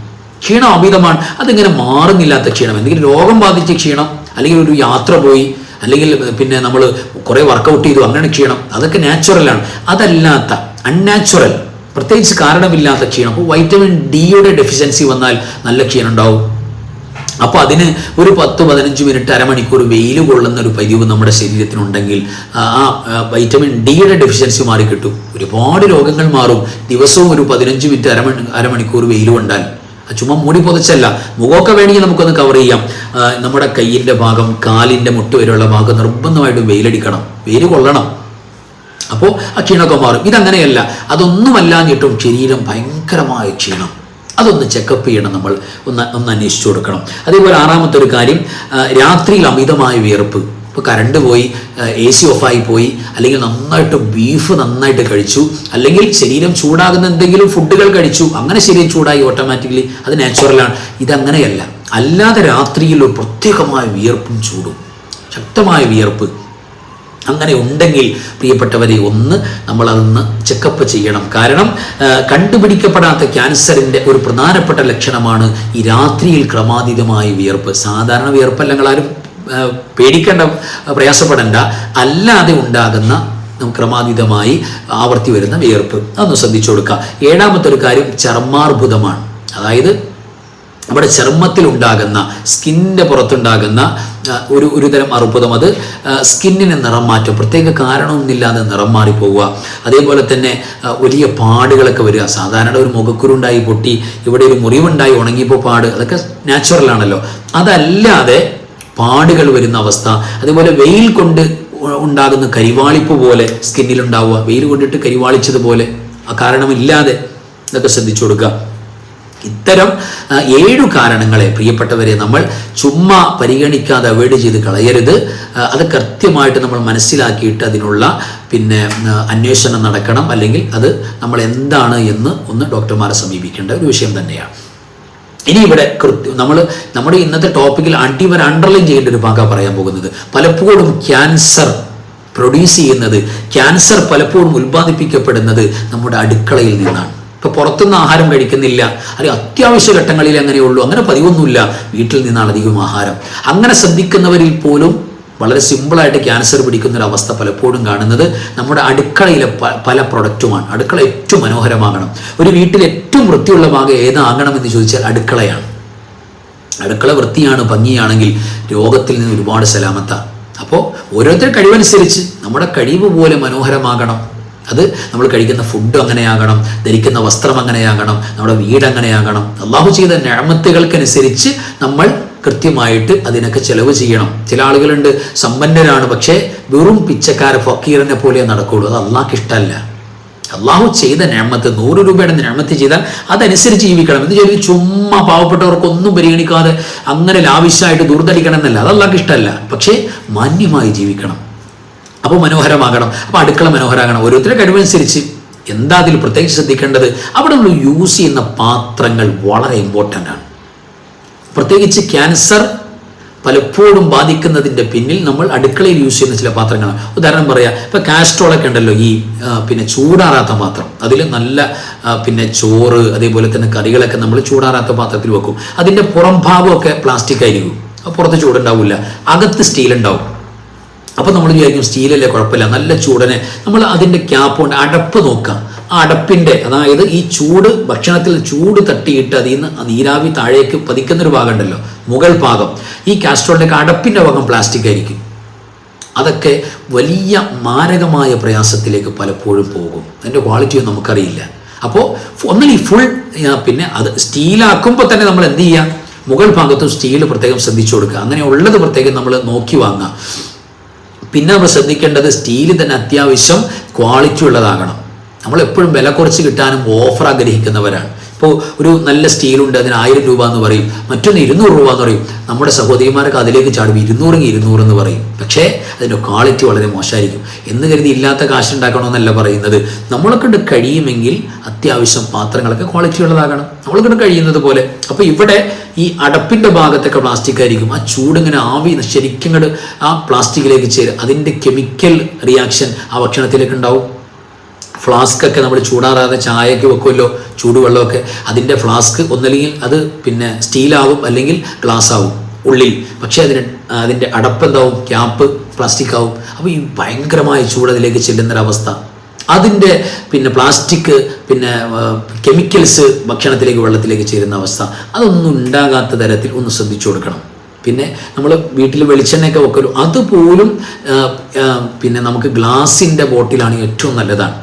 S1: ക്ഷീണം അമിതമാണ്. അതിങ്ങനെ മാറുന്നില്ലാത്ത ക്ഷീണം. എന്തെങ്കിലും രോഗം ബാധിച്ച ക്ഷീണം അല്ലെങ്കിൽ ഒരു യാത്ര പോയി അല്ലെങ്കിൽ പിന്നെ നമ്മൾ കുറേ വർക്കൗട്ട് ചെയ്തു അങ്ങനെ ക്ഷീണം. അതൊക്കെ നാച്ചുറലാണ് അതല്ലാത്ത അൺനാച്ചുറൽ പ്രത്യേകിച്ച് കാരണമില്ലാത്ത ക്ഷീണം. അപ്പോൾ വൈറ്റമിൻ ഡിയുടെ ഡെഫിഷ്യൻസി വന്നാൽ നല്ല ക്ഷീണം ഉണ്ടാവും. അപ്പോൾ അതിന് ഒരു പത്ത് പതിനഞ്ച് മിനിറ്റ് അരമണിക്കൂർ വെയിൽ കൊള്ളുന്ന ഒരു പതിവ് നമ്മുടെ ശരീരത്തിനുണ്ടെങ്കിൽ ആ വൈറ്റമിൻ ഡിയുടെ ഡെഫിഷ്യൻസി മാറിക്കിട്ടും ഒരുപാട് രോഗങ്ങൾ മാറും. ദിവസവും ഒരു പതിനഞ്ച് മിനിറ്റ് അരമണി അരമണിക്കൂർ വെയിൽ കൊണ്ടാൽ. ചുമ്മാ മൂടി പൊതച്ചല്ല. മുഖമൊക്കെ വേണമെങ്കിൽ നമുക്കൊന്ന് കവർ ചെയ്യാം. നമ്മുടെ കയ്യിന്റെ ഭാഗം കാലിന്റെ മുട്ട് വരെയുള്ള ഭാഗം നിർബന്ധമായിട്ടും വെയിലടിക്കണം. വെയിൽ കൊള്ളണം. അപ്പോൾ ആ ക്ഷീണമൊക്കെ മാറും. ഇതങ്ങനെയല്ല. അതൊന്നുമല്ലാഞ്ഞിട്ടും ശരീരം ഭയങ്കരമായ ക്ഷീണം. അതൊന്ന് ചെക്കപ്പ് ചെയ്യണം നമ്മൾ. ഒന്ന് ഒന്ന് അന്വേഷിച്ചു കൊടുക്കണം. അതേപോലെ ആറാമത്തെ ഒരു കാര്യം രാത്രിയിൽ അമിതമായ വിയർപ്പ്. ഇപ്പോൾ കറണ്ട് പോയി എ സി ഓഫായി പോയി അല്ലെങ്കിൽ നന്നായിട്ട് ബീഫ് നന്നായിട്ട് കഴിച്ചു അല്ലെങ്കിൽ ശരീരം ചൂടാകുന്ന എന്തെങ്കിലും ഫുഡുകൾ കഴിച്ചു അങ്ങനെ ശരീരം ചൂടായി ഓട്ടോമാറ്റിക്കലി അത് നാച്ചുറലാണ് ഇതങ്ങനെയല്ല. അല്ലാതെ രാത്രിയിൽ ഒരു പ്രത്യേകമായ വിയർപ്പും ചൂടും. ശക്തമായ വിയർപ്പ്. അങ്ങനെ ഉണ്ടെങ്കിൽ പ്രിയപ്പെട്ടവരെ ഒന്ന് നമ്മൾ നമ്മളതൊന്ന് ചെക്കപ്പ് ചെയ്യണം. കാരണം കണ്ടുപിടിക്കപ്പെടാത്ത ക്യാൻസറിന്റെ ഒരു പ്രധാനപ്പെട്ട ലക്ഷണമാണ് ഈ രാത്രിയിൽ ക്രമാതീതമായ വിയർപ്പ്. സാധാരണ വിയർപ്പല്ല നിങ്ങളാരും പേടിക്കേണ്ട പ്രയാസപ്പെടേണ്ട. അല്ലാതെ ഉണ്ടാകുന്ന ക്രമാതീതമായി ആവർത്തി വരുന്ന വിയർപ്പ്. അതൊന്ന് ശ്രദ്ധിച്ചു കൊടുക്കുക. ഏഴാമത്തെ ഒരു കാര്യം ചർമാർബുദമാണ്. അതായത് നമ്മുടെ ചർമ്മത്തിൽ ഉണ്ടാകുന്ന സ്കിന്നിന്റെ പുറത്തുണ്ടാകുന്ന ഒരു ഒരു തരം അർബുദം അത് സ്കിന്നിന് നിറം മാറ്റം. പ്രത്യേക കാരണമൊന്നുമില്ലാതെ നിറം മാറിപ്പോവുക. അതേപോലെ തന്നെ വലിയ പാടുകളൊക്കെ വരിക. സാധാരണ ഒരു മുഖക്കുരുണ്ടായി പൊട്ടി ഇവിടെ ഒരു മുറിവുണ്ടായി ഉണങ്ങിയപ്പോൾ പാട് അതൊക്കെ നാച്ചുറൽ ആണല്ലോ. അതല്ലാതെ പാടുകൾ വരുന്ന അവസ്ഥ അതേപോലെ വെയിൽ കൊണ്ട് ഉണ്ടാകുന്ന കരിവാളിപ്പ് പോലെ സ്കിന്നിലുണ്ടാവുക. വെയിൽ കൊണ്ടിട്ട് കരിവാളിച്ചതുപോലെ ആ കാരണമില്ലാതെ ഇതൊക്കെ ശ്രദ്ധിച്ചു കൊടുക്കുക. ഇത്തരം ഏഴു കാരണങ്ങളെ പ്രിയപ്പെട്ടവരെ നമ്മൾ ചുമ്മാ പരിഗണിക്കാതെ അവോയ്ഡ് ചെയ്ത് കളയരുത്. അത് കൃത്യമായിട്ട് നമ്മൾ മനസ്സിലാക്കിയിട്ട് അതിനുള്ള പിന്നെ അന്വേഷണം നടക്കണം. അല്ലെങ്കിൽ അത് നമ്മൾ എന്താണ് എന്ന് ഒന്ന് ഡോക്ടർമാരെ സമീപിക്കേണ്ട ഒരു വിഷയം തന്നെയാണ്. ഇനി ഇവിടെ കൃത്യം നമ്മൾ നമ്മുടെ ഇന്നത്തെ ടോപ്പിക്കിൽ അടിവർ അണ്ടർലൈൻ ചെയ്യേണ്ട ഒരു ഭാഗം പറയാൻ പോകുന്നത്. പലപ്പോഴും ക്യാൻസർ പ്രൊഡ്യൂസ് ചെയ്യുന്നത് ക്യാൻസർ പലപ്പോഴും ഉൽപ്പാദിപ്പിക്കപ്പെടുന്നത് നമ്മുടെ അടുക്കളയിൽ നിന്നാണ്. ഇപ്പൊ പുറത്തുനിന്ന് ആഹാരം കഴിക്കുന്നില്ല. അല്ലെങ്കിൽ അത്യാവശ്യ ഘട്ടങ്ങളിൽ അങ്ങനെയുള്ളൂ. അങ്ങനെ പതിവൊന്നുമില്ല. വീട്ടിൽ നിന്നാണ് അധികം ആഹാരം. അങ്ങനെ ശ്രദ്ധിക്കുന്നവരിൽ പോലും വളരെ സിമ്പിളായിട്ട് ക്യാൻസർ പിടിക്കുന്ന ഒരു അവസ്ഥ പലപ്പോഴും കാണുന്നത് നമ്മുടെ അടുക്കളയിലെ പല പ്രൊഡക്റ്റുമാണ് അടുക്കള ഏറ്റവും മനോഹരമാകണം. ഒരു വീട്ടിൽ ഏറ്റവും വൃത്തിയുള്ള ഭാഗം ഏതാകണം എന്ന് ചോദിച്ചാൽ അടുക്കളയാണ്. അടുക്കള വൃത്തിയാണ് ഭംഗിയാണെങ്കിൽ രോഗത്തിൽ നിന്ന് ഒരുപാട് സലാമത്താണ് അപ്പോൾ ഓരോരുത്തരുടെ കഴിവനുസരിച്ച് നമ്മുടെ കഴിവ് പോലെ മനോഹരമാകണം. അത് നമ്മൾ കഴിക്കുന്ന ഫുഡ് അങ്ങനെയാകണം ധരിക്കുന്ന വസ്ത്രം അങ്ങനെയാകണം നമ്മുടെ വീട് അങ്ങനെയാകണം. അള്ളാഹു ചെയ്ത ഞാമത്തുകൾക്കനുസരിച്ച് നമ്മൾ കൃത്യമായിട്ട് അതിനൊക്കെ ചെലവ് ചെയ്യണം. ചില ആളുകളുണ്ട് സമ്പന്നരാണ് പക്ഷേ വെറും പിച്ചക്കാര ഫക്കീറിനെ പോലെ നടക്കുള്ളൂ. അത് അള്ളാഹ്ക്ക് ഇഷ്ടമല്ല. അള്ളാഹു ചെയ്ത ഞാമത്ത് നൂറ് രൂപയുടെ ഞാമത്ത് ചെയ്താൽ അതനുസരിച്ച് ജീവിക്കണം. എന്ന് ചോദിച്ചാൽ ചുമ്മാ പാവപ്പെട്ടവർക്കൊന്നും പരിഗണിക്കാതെ അങ്ങനെ ലാവിശായിട്ട് ദൂർത്തടിക്കണം എന്നല്ല അത് അള്ളാഹ്ക്ക് ഇഷ്ടമല്ല. പക്ഷേ മാന്യമായി ജീവിക്കണം. അപ്പോൾ മനോഹരമാകണം അപ്പോൾ അടുക്കള മനോഹരമാകണം. ഓരോരുത്തരുടെ കഴിവനുസരിച്ച് എന്താ അതിൽ പ്രത്യേകിച്ച് ശ്രദ്ധിക്കേണ്ടത്? അവിടെ നമ്മൾ യൂസ് ചെയ്യുന്ന പാത്രങ്ങൾ വളരെ ഇമ്പോർട്ടന്റ് ആണ്. പ്രത്യേകിച്ച് ക്യാൻസർ പലപ്പോഴും ബാധിക്കുന്നതിന്റെ പിന്നിൽ നമ്മൾ അടുക്കളയിൽ യൂസ് ചെയ്യുന്ന ചില പാത്രങ്ങളാണ്. ഉദാഹരണം പറയാം ഇപ്പോൾ കാസ്ട്രോളൊക്കെ ഉണ്ടല്ലോ ഈ പിന്നെ ചൂടാറാത്ത പാത്രം. അതിൽ നല്ല പിന്നെ ചോറ് അതേപോലെ തന്നെ കറികളൊക്കെ നമ്മൾ ചൂടാറാത്ത പാത്രത്തിൽ വെക്കും. അതിന്റെ പുറം ഭാഗമൊക്കെ പ്ലാസ്റ്റിക് ആയിരിക്കും പുറത്ത് ചൂടുണ്ടാവില്ല. അകത്ത് സ്റ്റീൽ ഉണ്ടാവും. അപ്പോൾ നമ്മൾ വിചാരിക്കും സ്റ്റീലല്ലേ കുഴപ്പമില്ല. നല്ല ചൂടനെ നമ്മൾ അതിന്റെ ക്യാപ്പ് കൊണ്ട് അടപ്പ് നോക്കാം. ആ അടപ്പിന്റെ അതായത് ഈ ചൂട് ഭക്ഷണത്തിൽ ചൂട് തട്ടിയിട്ട് അതിൽ നിന്ന് നീരാവി താഴേക്ക് പതിക്കുന്ന ഒരു ഭാഗം ഉണ്ടല്ലോ മുകൾ ഭാഗം. ഈ കാസ്ട്രോളിന്റെ അടപ്പിന്റെ ഭാഗം പ്ലാസ്റ്റിക് ആയിരിക്കും. അതൊക്കെ വലിയ മാരകമായ പ്രയാസത്തിലേക്ക് പലപ്പോഴും പോകും. അതിന്റെ ക്വാളിറ്റിയൊന്നും നമുക്കറിയില്ല. അപ്പോൾ ഒന്നിൽ ഫുൾ പിന്നെ അത് സ്റ്റീലാക്കുമ്പോൾ തന്നെ നമ്മൾ എന്ത് ചെയ്യുക മുകൾ ഭാഗത്തും സ്റ്റീൽ പ്രത്യേകം ശ്രദ്ധിച്ചു കൊടുക്കുക. അങ്ങനെ ഉള്ളത് പ്രത്യേകം നമ്മൾ നോക്കി വാങ്ങുക. പിന്നെ നമ്മൾ ശ്രദ്ധിക്കേണ്ടത് സ്റ്റീൽ തന്നെ അത്യാവശ്യം ക്വാളിറ്റി ഉള്ളതാകണം. നമ്മൾ എപ്പോഴും വില കുറച്ച് കിട്ടാനും ഓഫർ ആഗ്രഹിക്കുന്നവരാണ്. ഇപ്പോൾ ഒരു നല്ല സ്റ്റീലുണ്ട് അതിന് ആയിരം രൂപ എന്ന് പറയും. മറ്റൊന്ന് ഇരുന്നൂറ് രൂപ എന്ന് പറയും. നമ്മുടെ സഹോദരിമാരൊക്കെ അതിലേക്ക് ചാടും ഇരുന്നൂറെങ്കിൽ ഇരുന്നൂറ് എന്ന് പറയും. പക്ഷേ അതിന്റെ ക്വാളിറ്റി വളരെ മോശമായിരിക്കും. എന്ന് കരുതി ഇല്ലാത്ത കാശ് ഉണ്ടാക്കണമെന്നല്ല പറയുന്നത്. നമ്മളൊക്കെ കൊണ്ട് കഴിയുമെങ്കിൽ അത്യാവശ്യം പാത്രങ്ങളൊക്കെ ക്വാളിറ്റി ഉള്ളതാകണം. നമ്മളെക്കൊണ്ട് കഴിയുന്നത് പോലെ. അപ്പോൾ ഇവിടെ ഈ അടപ്പിന്റെ ഭാഗത്തൊക്കെ പ്ലാസ്റ്റിക് ആയിരിക്കും. ആ ചൂടിങ്ങനെ ആവി ശരിക്കും ആ പ്ലാസ്റ്റിക്കിലേക്ക് ചേരും. അതിന്റെ കെമിക്കൽ റിയാക്ഷൻ ആ ഭക്ഷണത്തിലേക്ക് ഉണ്ടാവും. ഫ്ലാസ്ക് ഒക്കെ നമ്മൾ ചൂടാറാതെ ചായയൊക്കെ വെക്കുമല്ലോ ചൂടുവെള്ളമൊക്കെ. അതിന്റെ ഫ്ലാസ്ക് ഒന്നല്ലെങ്കിൽ അത് പിന്നെ സ്റ്റീലാവും അല്ലെങ്കിൽ ഗ്ലാസ് ആവും ഉള്ളിൽ. പക്ഷേ അതിന് അതിന്റെ അടപ്പെന്താവും? ക്യാപ്പ് പ്ലാസ്റ്റിക് ആവും അപ്പോൾ ഈ ഭയങ്കരമായ ചൂട് അതിലേക്ക് ചെല്ലുന്നൊരവസ്ഥ. അതിന്റെ പിന്നെ പ്ലാസ്റ്റിക് പിന്നെ കെമിക്കൽസ് ഭക്ഷണത്തിലേക്ക് വെള്ളത്തിലേക്ക് ചേരുന്ന അവസ്ഥ. അതൊന്നും ഉണ്ടാകാത്ത തരത്തിൽ ഒന്ന് ശ്രദ്ധിച്ചു കൊടുക്കണം. പിന്നെ നമ്മൾ വീട്ടിൽ വെളിച്ചെണ്ണയൊക്കെ വെക്കലും. അതുപോലും പിന്നെ നമുക്ക് ഗ്ലാസിന്റെ ബോട്ടിലാണ് ഏറ്റവും നല്ലതാണ്.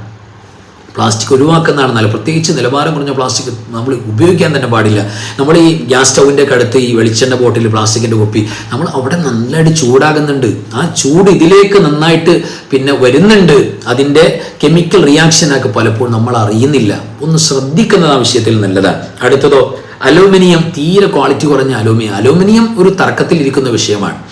S1: പ്ലാസ്റ്റിക് ഒഴിവാക്കുന്നതാണ് പ്രത്യേകിച്ച് നിലവാരം കുറഞ്ഞ പ്ലാസ്റ്റിക് നമ്മൾ ഉപയോഗിക്കാൻ തന്നെ പാടില്ല. നമ്മൾ ഈ ഗ്യാസ് സ്റ്റൗവിന്റെ അടുത്ത് ഈ വെളിച്ചെണ്ണ ബോട്ടിൽ പ്ലാസ്റ്റിക്കിന്റെ കുപ്പി നമ്മൾ അവിടെ നന്നായിട്ട് ചൂടാകുന്നുണ്ട്. ആ ചൂട് ഇതിലേക്ക് നന്നായിട്ട് പിന്നെ വരുന്നുണ്ട്. അതിന്റെ കെമിക്കൽ റിയാക്ഷനൊക്കെ പലപ്പോഴും നമ്മൾ അറിയുന്നില്ല. ഒന്ന് ശ്രദ്ധിക്കുന്നത് ആ വിഷയത്തിൽ നല്ലതാണ്. അടുത്തതോ അലൂമിനിയം തീരെ ക്വാളിറ്റി കുറഞ്ഞ അലൂമിനിയം. അലൂമിനിയം ഒരു തർക്കത്തിലിരിക്കുന്ന വിഷയമാണ്.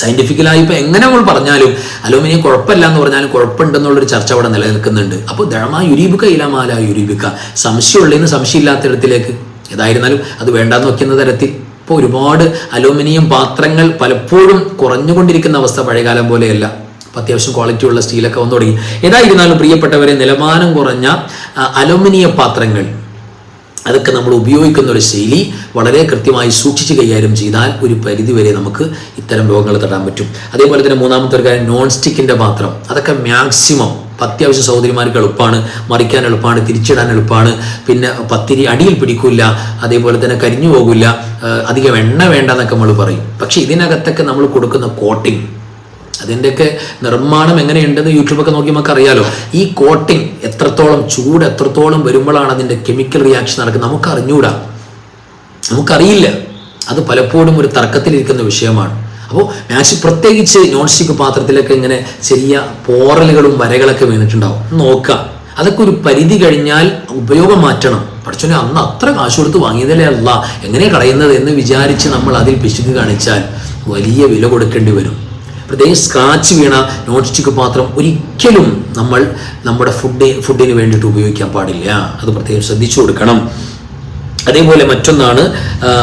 S1: സയന്റിഫിക്കലായി ഇപ്പോൾ എങ്ങനെ നമ്മൾ പറഞ്ഞാലും അലൂമിനിയം കുഴപ്പമില്ല എന്ന് പറഞ്ഞാലും കുഴപ്പമുണ്ടെന്നുള്ളൊരു ചർച്ച അവിടെ നിലനിൽക്കുന്നുണ്ട്. അപ്പോൾ ദഴമാ യുരീബിക്ക ഇലമാല യുരീബിക്ക. സംശയമുള്ളതിന് സംശയമില്ലാത്ത ഇടത്തിലേക്ക് ഏതായിരുന്നാലും അത് വേണ്ടാന്ന് വയ്ക്കുന്ന തരത്തിൽ ഇപ്പോൾ ഒരുപാട് അലൂമിനിയം പാത്രങ്ങൾ പലപ്പോഴും കുറഞ്ഞുകൊണ്ടിരിക്കുന്ന അവസ്ഥ പഴയകാലം പോലെയല്ല. അപ്പോൾ അത്യാവശ്യം ക്വാളിറ്റി ഉള്ള സ്റ്റീലൊക്കെ വന്നു തുടങ്ങി. ഏതായിരുന്നാലും പ്രിയപ്പെട്ടവരെ നിലവാരം കുറഞ്ഞ അലുമിനിയ പാത്രങ്ങൾ അതൊക്കെ നമ്മൾ ഉപയോഗിക്കുന്ന ഒരു ശൈലി വളരെ കൃത്യമായി സൂക്ഷിച്ച് കൈകാര്യം ചെയ്താൽ ഒരു പരിധിവരെ നമുക്ക് ഇത്തരം രോഗങ്ങൾ തടാൻ പറ്റും. അതേപോലെ തന്നെ മൂന്നാമത്തെ ഒരു കാര്യം നോൺ സ്റ്റിക്കിന്റെ പാത്രം അതൊക്കെ മാക്സിമം അത്യാവശ്യം സഹോദരിമാർക്ക് എളുപ്പമാണ് മറിക്കാൻ എളുപ്പമാണ് തിരിച്ചിടാൻ എളുപ്പമാണ്. പിന്നെ പത്തിരി അടിയിൽ പിടിക്കില്ല അതേപോലെ തന്നെ കരിഞ്ഞു പോകില്ല അധികം എണ്ണ വേണ്ട എന്നൊക്കെ നമ്മൾ പറയും. പക്ഷേ ഇതിനകത്തൊക്കെ നമ്മൾ കൊടുക്കുന്ന കോട്ടിങ് അതിന്റെയൊക്കെ നിർമ്മാണം എങ്ങനെയുണ്ടെന്ന് യൂട്യൂബൊക്കെ നോക്കി നമുക്ക് അറിയാലോ ഈ കോട്ടിങ് എത്രത്തോളം ചൂട് എത്രത്തോളം വരുമ്പോഴാണ് അതിന്റെ കെമിക്കൽ റിയാക്ഷൻ നടക്കുന്നത്? നമുക്ക് അറിഞ്ഞൂടാ നമുക്കറിയില്ല. അത് പലപ്പോഴും ഒരു തർക്കത്തിലിരിക്കുന്ന വിഷയമാണ്. അപ്പോൾ മാക്സി പ്രത്യേകിച്ച് നോൺ സ്റ്റിക്ക് പാത്രത്തിലൊക്കെ ഇങ്ങനെ ചെറിയ പോറലുകളും വരകളൊക്കെ വീണിട്ടുണ്ടാവും. നോക്കുക. അതൊക്കെ ഒരു പരിധി കഴിഞ്ഞാൽ ഉപയോഗം മാറ്റണം. പഠിച്ചോനെ അന്ന് അത്ര കാശ് കൊടുത്ത് വാങ്ങിയതല്ലേ അല്ല എങ്ങനെ കളയുന്നത് എന്ന് വിചാരിച്ച് നമ്മൾ അതിൽ പിശുക്ക് കാണിച്ചാൽ വലിയ വില കൊടുക്കേണ്ടി വരും. പ്രത്യേകം സ്ക്രാച്ച് വീണ നോൺ സ്റ്റിക്ക് പാത്രം ഒരിക്കലും നമ്മൾ നമ്മുടെ ഫുഡ് ഫുഡിന് വേണ്ടിയിട്ട് ഉപയോഗിക്കാൻ പാടില്ല. അത് പ്രത്യേകം ശ്രദ്ധിച്ചു കൊടുക്കണം. അതേപോലെ മറ്റൊന്നാണ്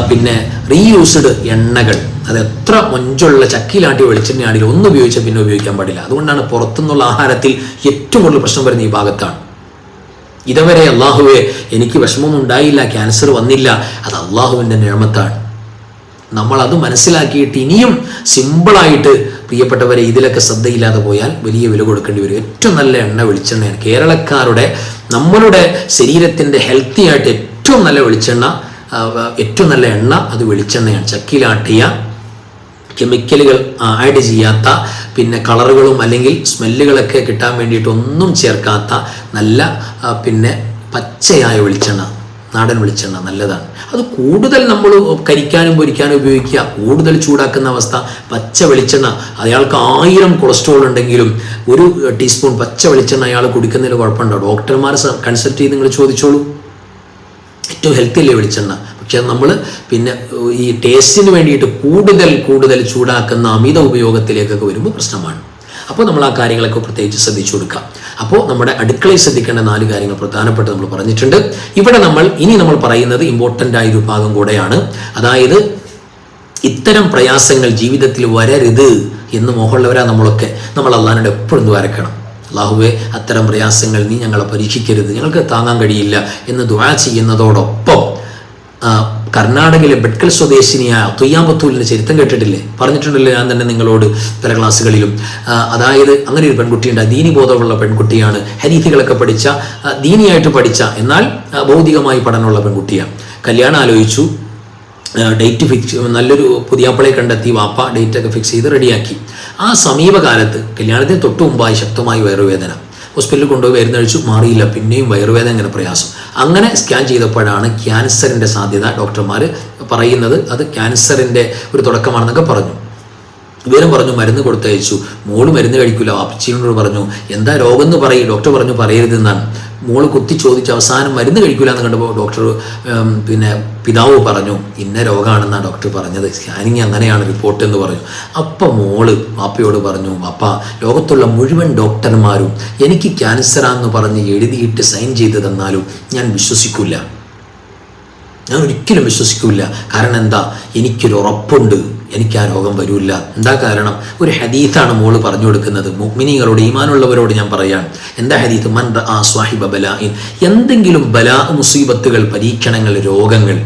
S1: പിന്നെ റീയൂസ്ഡ് എണ്ണകൾ. അത് എത്ര മൊഞ്ചുള്ള ചക്കിലാട്ടി വെളിച്ചെണ്ണയാണെങ്കിലും ഒന്ന് ഉപയോഗിച്ചാൽ പിന്നെ ഉപയോഗിക്കാൻ പാടില്ല. അതുകൊണ്ടാണ് പുറത്തുനിന്നുള്ള ആഹാരത്തിൽ ഏറ്റവും കൂടുതൽ പ്രശ്നം വരുന്ന ഈ ഭാഗത്താണ്. ഇതുവരെ അള്ളാഹുവെ എനിക്ക് വിഷമമൊന്നും ഉണ്ടായില്ല ക്യാൻസർ വന്നില്ല. അത് അള്ളാഹുവിന്റെ നിയമത്താണ്. നമ്മൾ അത് മനസ്സിലാക്കിയിട്ട് ഇനിയും സിമ്പിളായിട്ട് പ്രിയപ്പെട്ടവരെ ഇതിലൊക്കെ ശ്രദ്ധയില്ലാതെ പോയാൽ വലിയ വില കൊടുക്കേണ്ടി വരും. ഏറ്റവും നല്ല എണ്ണ വെളിച്ചെണ്ണയാണ് കേരളക്കാരുടെ നമ്മളുടെ ശരീരത്തിന്റെ ഹെൽത്തി ആയിട്ട് ഏറ്റവും നല്ല വെളിച്ചെണ്ണ ഏറ്റവും നല്ല എണ്ണ അത് വെളിച്ചെണ്ണയാണ്. ചക്കിലാട്ടിയ കെമിക്കലുകൾ ആഡ് ചെയ്യാത്ത പിന്നെ കളറുകളും അല്ലെങ്കിൽ സ്മെല്ലുകളൊക്കെ കിട്ടാൻ വേണ്ടിയിട്ട് ഒന്നും ചേർക്കാത്ത നല്ല പിന്നെ പച്ചയായ വെളിച്ചെണ്ണ നാടൻ വെളിച്ചെണ്ണ നല്ലതാണ്. അത് കൂടുതൽ നമ്മൾ കരിക്കാനും പൊരിക്കാനും ഉപയോഗിക്കുക. കൂടുതൽ ചൂടാക്കുന്ന അവസ്ഥ പച്ച വെളിച്ചെണ്ണ അയാൾക്ക് ആയിരം കൊളസ്ട്രോൾ ഉണ്ടെങ്കിലും ഒരു ടീസ്പൂൺ പച്ച വെളിച്ചെണ്ണ അയാൾ കുടിക്കുന്നതിൽ കുഴപ്പമുണ്ടോ? ഡോക്ടർമാരെ കൺസൾട്ട് ചെയ്ത് നിങ്ങൾ ചോദിച്ചോളൂ. ഏറ്റവും ഹെൽത്തി അല്ലേ വെളിച്ചെണ്ണ? പക്ഷെ നമ്മൾ പിന്നെ ഈ ടേസ്റ്റിന് വേണ്ടിയിട്ട് കൂടുതൽ കൂടുതൽ ചൂടാക്കുന്ന അമിത ഉപയോഗത്തിലേക്കൊക്കെ വരുമ്പോൾ പ്രശ്നമാണ്. അപ്പോൾ നമ്മൾ ആ കാര്യങ്ങളൊക്കെ പ്രത്യേകിച്ച് ശ്രദ്ധിച്ചു കൊടുക്കാം. അപ്പോൾ നമ്മുടെ അടുക്കളയിൽ ശ്രദ്ധിക്കേണ്ട നാല് കാര്യങ്ങൾ പ്രധാനപ്പെട്ട് നമ്മൾ പറഞ്ഞിട്ടുണ്ട്. ഇവിടെ നമ്മൾ ഇനി നമ്മൾ പറയുന്നത് ഇമ്പോർട്ടന്റ് ആയ ഒരു ഭാഗം കൂടെയാണ്. അതായത് ഇത്തരം പ്രയാസങ്ങൾ ജീവിതത്തിൽ വരരുത് എന്ന് മോഹമുള്ളവരാ നമ്മളൊക്കെ. നമ്മൾ അള്ളാഹിനോട് എപ്പോഴും വരക്കണം അള്ളാഹുവെ അത്തരം പ്രയാസങ്ങൾ നീ ഞങ്ങളെ പരീക്ഷിക്കരുത്. ഞങ്ങൾക്ക് താങ്ങാൻ കഴിയില്ല എന്ന് ദുആ ചെയ്യുന്നതോടൊപ്പം കർണാടകയിലെ ബെഡ്കൽ സ്വദേശിനിയായ തുയ്യാമ്പത്തൂലിന്റെ ചരിത്രം കേട്ടിട്ടില്ലേ? പറഞ്ഞിട്ടുണ്ടല്ലോ ഞാൻ തന്നെ നിങ്ങളോട് പല ക്ലാസ്സുകളിലും. അതായത് അങ്ങനെ ഒരു പെൺകുട്ടിയുണ്ട്. ദീനി ബോധമുള്ള പെൺകുട്ടിയാണ്. ഹരീതികളൊക്കെ പഠിച്ച ദീനിയായിട്ട് പഠിച്ച എന്നാൽ ഭൗതികമായി പഠനമുള്ള പെൺകുട്ടിയാണ്. കല്യാണം ആലോചിച്ചു. ഡേറ്റ് ഫിക്സ് നല്ലൊരു പുതിയാപ്പളെ കണ്ടെത്തി വാപ്പ ഡേറ്റൊക്കെ ഫിക്സ് ചെയ്ത് റെഡിയാക്കി. ആ സമീപകാലത്ത് കല്യാണത്തിന് തൊട്ടു മുമ്പായി ശക്തമായി വയറുവേദന. ഹോസ്പിറ്റലിൽ കൊണ്ടുപോയി മരുന്ന് കഴിച്ചു മാറിയില്ല. പിന്നെയും വയറുവേദന ഇങ്ങനെ പ്രയാസം. അങ്ങനെ സ്കാൻ ചെയ്തപ്പോഴാണ് ക്യാൻസറിന്റെ സാധ്യത ഡോക്ടർമാർ പറയുന്നത്. അത് ക്യാൻസറിന്റെ ഒരു തുടക്കമാണെന്നൊക്കെ പറഞ്ഞു. വിവരം പറഞ്ഞു മരുന്ന് കൊടുത്തയച്ചു. മോൾ മരുന്ന് കഴിക്കില്ല അപ്പച്ചിയോട് പറഞ്ഞു എന്താ രോഗം എന്ന് പറയും. ഡോക്ടർ പറഞ്ഞു പറയരുതെന്നാണ് മോൾ കുത്തി ചോദിച്ച് അവസാനം മരുന്ന് കഴിക്കില്ല എന്ന് കണ്ടപ്പോൾ ഡോക്ടർ പിന്നെ പിതാവ് പറഞ്ഞു ഇന്ന രോഗമാണെന്നാണ് ഡോക്ടർ പറഞ്ഞത്. സ്കാനിങ് അങ്ങനെയാണ് റിപ്പോർട്ട് എന്ന് പറഞ്ഞു. അപ്പം മോൾ വാപ്പയോട് പറഞ്ഞു വാപ്പ ലോകത്തുള്ള മുഴുവൻ ഡോക്ടർമാരും എനിക്ക് ക്യാൻസറാന്ന് പറഞ്ഞ് എഴുതിയിട്ട് സൈൻ ചെയ്ത് തന്നാലും ഞാൻ വിശ്വസിക്കില്ല ഞാൻ ഒരിക്കലും വിശ്വസിക്കില്ല കാരണം എന്താ? എനിക്കൊരു ഉറപ്പുണ്ട് എനിക്ക് ആ രോഗം വരില്ല. എന്താ കാരണം? ഒരു ഹദീത്താണ് മോൾ പറഞ്ഞു കൊടുക്കുന്നത്. മുഗ്മിനികളോട് ഈമാനുള്ളവരോട് ഞാൻ പറയാം എന്താ ഹദീത്ത് മൻ ആ സ്വാഹിബ ബലായിൻ എന്തെങ്കിലും ബലാ മുസീബത്തുകൾ പരീക്ഷണങ്ങൾ രോഗങ്ങൾ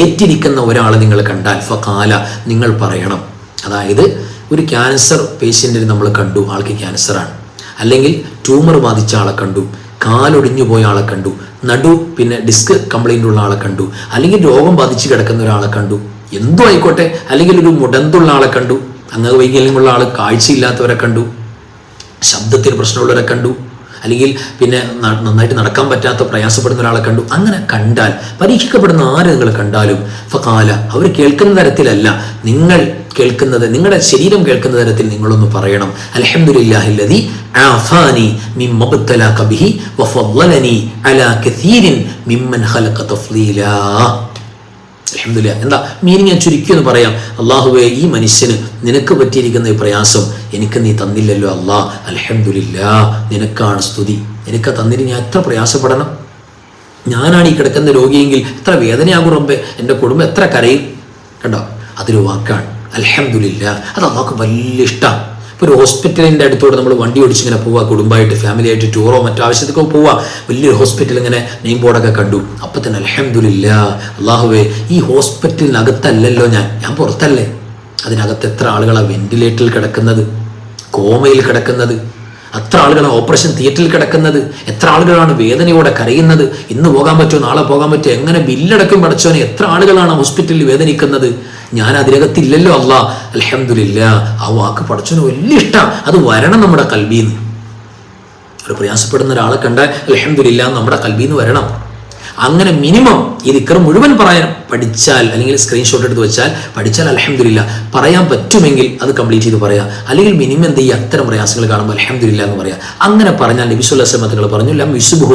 S1: ഏറ്റിരിക്കുന്ന ഒരാൾ നിങ്ങൾ കണ്ടാൽ ഫകാല നിങ്ങൾ പറയണം. അതായത് ഒരു ക്യാൻസർ പേഷ്യന്റിന് നമ്മൾ കണ്ടു ആൾക്ക് ക്യാൻസറാണ് അല്ലെങ്കിൽ ട്യൂമർ ബാധിച്ച ആളെ കണ്ടു കാലൊടിഞ്ഞു പോയ ആളെ കണ്ടു നടു പിന്നെ ഡിസ്ക് കംപ്ലൈന്റ് ഉള്ള ആളെ കണ്ടു അല്ലെങ്കിൽ രോഗം ബാധിച്ച് കിടക്കുന്ന ഒരാളെ കണ്ടു എന്തോ ആയിക്കോട്ടെ അല്ലെങ്കിൽ ഒരു മുടന്തുള്ള ആളെ കണ്ടു. അംഗവൈകല്യമുള്ള ആൾ കാഴ്ചയില്ലാത്തവരെ കണ്ടു. ശബ്ദത്തിന് പ്രശ്നമുള്ളവരെ കണ്ടു. അല്ലെങ്കിൽ പിന്നെ നന്നായിട്ട് നടക്കാൻ പറ്റാത്ത പ്രയാസപ്പെടുന്ന ഒരാളെ കണ്ടു. അങ്ങനെ കണ്ടാൽ പരീക്ഷിക്കപ്പെടുന്ന ആര് നിങ്ങൾ കണ്ടാലും? ഫകാല അവർ കേൾക്കുന്ന തരത്തിലല്ല. നിങ്ങൾ കേൾക്കുന്നത് നിങ്ങളുടെ ശരീരം കേൾക്കുന്ന തരത്തിൽ നിങ്ങളൊന്ന് പറയണം. അലഹമുല്ലാഹില്ലതി ആഫാനി മിമ്മബ്തല കബിഹി ബിഹി വഫദ്ദലനി അലാ കസീരിൻ മിമ്മൻ ഖലഖ തഫ്ളീലാ അലഹമില്ല എന്താ? മീനിങ് ഞാൻ ചുരുക്കി എന്ന് പറയാം. അള്ളാഹുവെ ഈ മനുഷ്യന് നിനക്ക് പറ്റിയിരിക്കുന്ന ഈ പ്രയാസം എനിക്ക് നീ തന്നില്ലല്ലോ അള്ളാ അലഹമില്ല നിനക്കാണ് സ്തുതി. നിനക്ക് തന്നിരി ഞാൻ എത്ര പ്രയാസപ്പെടണം? ഞാനാണ് ഈ കിടക്കുന്ന രോഗിയെങ്കിൽ എത്ര വേദനയാകും റബ്ബെ? എന്റെ കുടുംബം എത്ര കരയും? കണ്ടോ? അതൊരു വാക്കാണ്. അലഹമില്ല അത് അള്ളാഹ്ക്ക് വലിയ ഇഷ്ടമാണ് ഇപ്പോൾ ഒരു ഹോസ്പിറ്റലിന്റെ അടുത്തോടെ നമ്മൾ വണ്ടി ഓടിച്ചിങ്ങനെ പോവുക കുടുംബമായിട്ട് ഫാമിലി ആയിട്ട് ടൂറോ മറ്റോ ആവശ്യത്തിനൊക്കെ പോവുക വലിയൊരു ഹോസ്പിറ്റൽ ഇങ്ങനെ നെയിം ബോർഡൊക്കെ കണ്ടു. അപ്പം തന്നെ അലഹമില്ല അള്ളാഹുവേ ഈ ഹോസ്പിറ്റലിനകത്തല്ലല്ലോ ഞാൻ. ഞാൻ പുറത്തല്ലേ? അതിനകത്ത് എത്ര ആളുകളാണ് വെന്റിലേറ്ററിൽ കിടക്കുന്നത്? കോമയിൽ കിടക്കുന്നത്? അത്ര ആളുകളാണ് ഓപ്പറേഷൻ തിയേറ്ററിൽ കിടക്കുന്നത്? എത്ര ആളുകളാണ് വേദനയോടെ കരയുന്നത്? ഇന്ന് പോകാൻ പറ്റുമോ? നാളെ പോകാൻ പറ്റുമോ? എങ്ങനെ ബില്ലടക്കം പഠിച്ചോനെ എത്ര ആളുകളാണ് ഹോസ്പിറ്റലിൽ വേദനിക്കുന്നത്? ഞാൻ അതിനകത്തില്ലല്ലോ അല്ല. അലഹമില്ല ആ വാക്ക് പഠിച്ചോന് വലിയ ഇഷ്ടമാണ് അത് വരണം നമ്മുടെ കൽവിന്ന് ഒരു പ്രയാസപ്പെടുന്ന ഒരാളെ കണ്ട അലഹമില്ല നമ്മുടെ കൽവിന്ന് വരണം. അങ്ങനെ മിനിമം ഈ ദിക്കർ മുഴുവൻ പറയാൻ പഠിച്ചാൽ അല്ലെങ്കിൽ സ്ക്രീൻഷോട്ട് എടുത്ത് വെച്ചാൽ പഠിച്ചാൽ അലഹമില്ല പറയാൻ പറ്റുമെങ്കിൽ അത് കംപ്ലീറ്റ് ചെയ്ത് പറയാം. അല്ലെങ്കിൽ മിനിമം എന്ത് ചെയ്യുക? അത്തരം പ്രയാസങ്ങൾ കാണുമ്പോൾ അലഹമില്ല എന്ന് പറയാം. അങ്ങനെ പറഞ്ഞാൽ തങ്ങൾ പറഞ്ഞു ലം യുസുബുഹു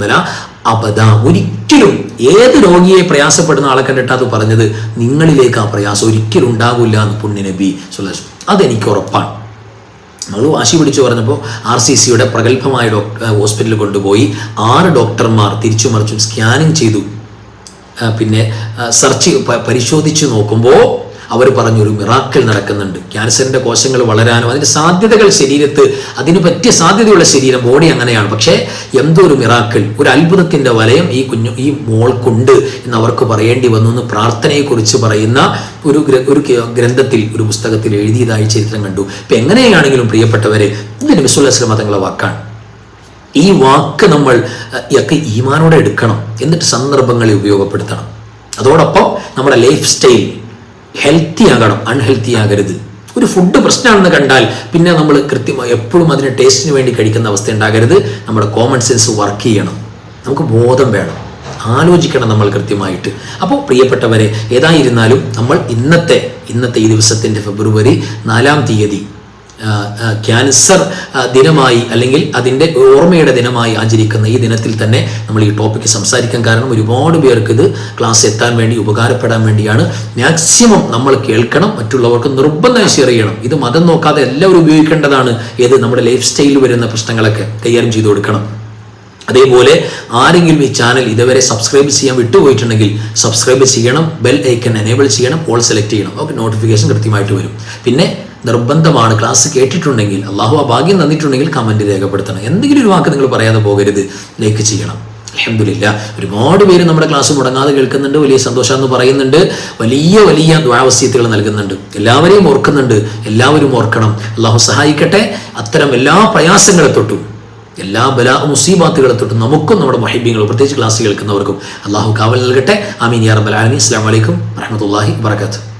S1: ബല അബദ. ഒരിക്കലും ഏത് രോഗിയെ പ്രയാസപ്പെടുന്ന ആളെ കണ്ടിട്ട് അത് പറഞ്ഞത്? നിങ്ങളിലേക്ക് ആ പ്രയാസം ഒരിക്കലും ഉണ്ടാകില്ല എന്ന് പുണ്യ നബി സുല്ലാസ് അതെനിക്ക് ഉറപ്പാണ്. നമ്മൾ വാശി പിടിച്ചു പറഞ്ഞപ്പോൾ ആർ സി സിയുടെ പ്രഗത്ഭമായ ഡോക്ടർ ഹോസ്പിറ്റലിൽ കൊണ്ടുപോയി. ആറ് ഡോക്ടർമാർ തിരിച്ചു മറിച്ചും സ്കാനിങ് ചെയ്തു. പിന്നെ സെർച്ച് പരിശോധിച്ച് നോക്കുമ്പോൾ അവർ പറഞ്ഞു ഒരു മിറാക്കൽ നടക്കുന്നുണ്ട്. ക്യാൻസറിന്റെ കോശങ്ങൾ വളരാനും അതിന്റെ സാധ്യതകൾ ശരീരത്ത് അതിന് പറ്റിയ സാധ്യതയുള്ള ശരീരം ബോഡി അങ്ങനെയാണ്. പക്ഷേ എന്തോ ഒരു മിറാക്കൽ ഒരു അത്ഭുതത്തിന്റെ വലയം ഈ കുഞ്ഞു ഈ മോൾക്കുണ്ട് എന്ന് അവർക്ക് പറയേണ്ടി വന്നു എന്ന് പ്രാർത്ഥനയെക്കുറിച്ച് പറയുന്ന ഒരു ഒരു ഗ്രന്ഥത്തിൽ ഒരു പുസ്തകത്തിൽ എഴുതിയതായി ചരിത്രം കണ്ടു. ഇപ്പൊ എങ്ങനെയാണെങ്കിലും പ്രിയപ്പെട്ടവരെ ഇതിന് നബിസുല്ലാസ്ലമ തങ്ങളെ വാക്കാണ്. ഈ വാക്ക് നമ്മൾ ഒക്കെ ഈമാനോടെ എടുക്കണം. എന്നിട്ട് സന്ദർഭങ്ങളെ ഉപയോഗപ്പെടുത്തണം. അതോടൊപ്പം നമ്മുടെ ലൈഫ് സ്റ്റൈൽ ഹെൽത്തി ആകണം അൺഹെൽത്തി ആകരുത്. ഒരു ഫുഡ് പ്രശ്നമാണെന്ന് കണ്ടാൽ പിന്നെ നമ്മൾ കൃത്യമായി എപ്പോഴും അതിന് ടേസ്റ്റിന് വേണ്ടി കഴിക്കുന്ന അവസ്ഥ ഉണ്ടാകരുത്. നമ്മുടെ കോമൺ സെൻസ് വർക്ക് ചെയ്യണം. നമുക്ക് ബോധം വേണം. ആലോചിക്കണം നമ്മൾ കൃത്യമായിട്ട്. അപ്പോൾ പ്രിയപ്പെട്ടവരെ ഏതായിരുന്നാലും നമ്മൾ ഇന്നത്തെ ഇന്നത്തെ ഈ ദിവസത്തിന്റെ ഫെബ്രുവരി നാലാം തീയതി ക്യാൻസർ ദിനമായി അല്ലെങ്കിൽ അതിന്റെ ഓർമ്മയുടെ ദിനമായി ആചരിക്കുന്ന ഈ ദിനത്തിൽ തന്നെ നമ്മൾ ഈ ടോപ്പിക്ക് സംസാരിക്കാൻ കാരണം ഒരുപാട് പേർക്ക് ഇത് ക്ലാസ് എത്താൻ വേണ്ടി ഉപകാരപ്പെടാൻ വേണ്ടിയാണ്. മാക്സിമം നമ്മൾ കേൾക്കണം മറ്റുള്ളവർക്ക് നിർബന്ധം ഷെയർ ചെയ്യണം. ഇത് മതം നോക്കാതെ എല്ലാവരും ഉപയോഗിക്കേണ്ടതാണ് ഏത് നമ്മുടെ ലൈഫ് സ്റ്റൈലിൽ വരുന്ന പ്രശ്നങ്ങളൊക്കെ കൈകാര്യം ചെയ്തു കൊടുക്കണം. അതേപോലെ ആരെങ്കിലും ഈ ചാനൽ ഇതുവരെ സബ്സ്ക്രൈബ് ചെയ്യാൻ വിട്ടുപോയിട്ടുണ്ടെങ്കിൽ സബ്സ്ക്രൈബ് ചെയ്യണം ബെൽ ഐക്കൺ എനേബിൾ ചെയ്യണം ഓൾ സെലക്ട് ചെയ്യണം. ഓക്കെ നോട്ടിഫിക്കേഷൻ കൃത്യമായിട്ട് വരും. പിന്നെ നിർബന്ധമാണ്. ക്ലാസ് കേട്ടിട്ടുണ്ടെങ്കിൽ അള്ളാഹു ആ ഭാഗ്യം തന്നിട്ടുണ്ടെങ്കിൽ കമന്റ് രേഖപ്പെടുത്തണം. എന്തെങ്കിലും ഒരു വാക്ക് നിങ്ങൾ പറയാതെ പോകരുത്. ലൈക്ക് ചെയ്യണം. അലഹമില്ല ഒരുപാട് പേര് നമ്മുടെ ക്ലാസ് മുടങ്ങാതെ കേൾക്കുന്നുണ്ട്. വലിയ സന്തോഷം എന്ന് പറയുന്നുണ്ട്. വലിയ വലിയ ദ്വാവസ്യത്തുകൾ നൽകുന്നുണ്ട്. എല്ലാവരെയും ഓർക്കുന്നുണ്ട്. എല്ലാവരും ഓർക്കണം. അള്ളാഹു സഹായിക്കട്ടെ. അത്തരം എല്ലാ പ്രയാസങ്ങളെ തൊട്ടും എല്ലാ ബല മുസീബാത്തുകളെ തൊട്ടും നമുക്കും നമ്മുടെ മഹിബീങ്ങൾ പ്രത്യേകിച്ച് ക്ലാസ് കേൾക്കുന്നവർക്കും അള്ളാഹു കാവൽ നൽകട്ടെ. അമീൻ യാ റബ്ബൽ ആലമീൻ. അസ്സലാമു അലൈക്കും വറഹ്മത്തുള്ളാഹി വബറകാതുഹു.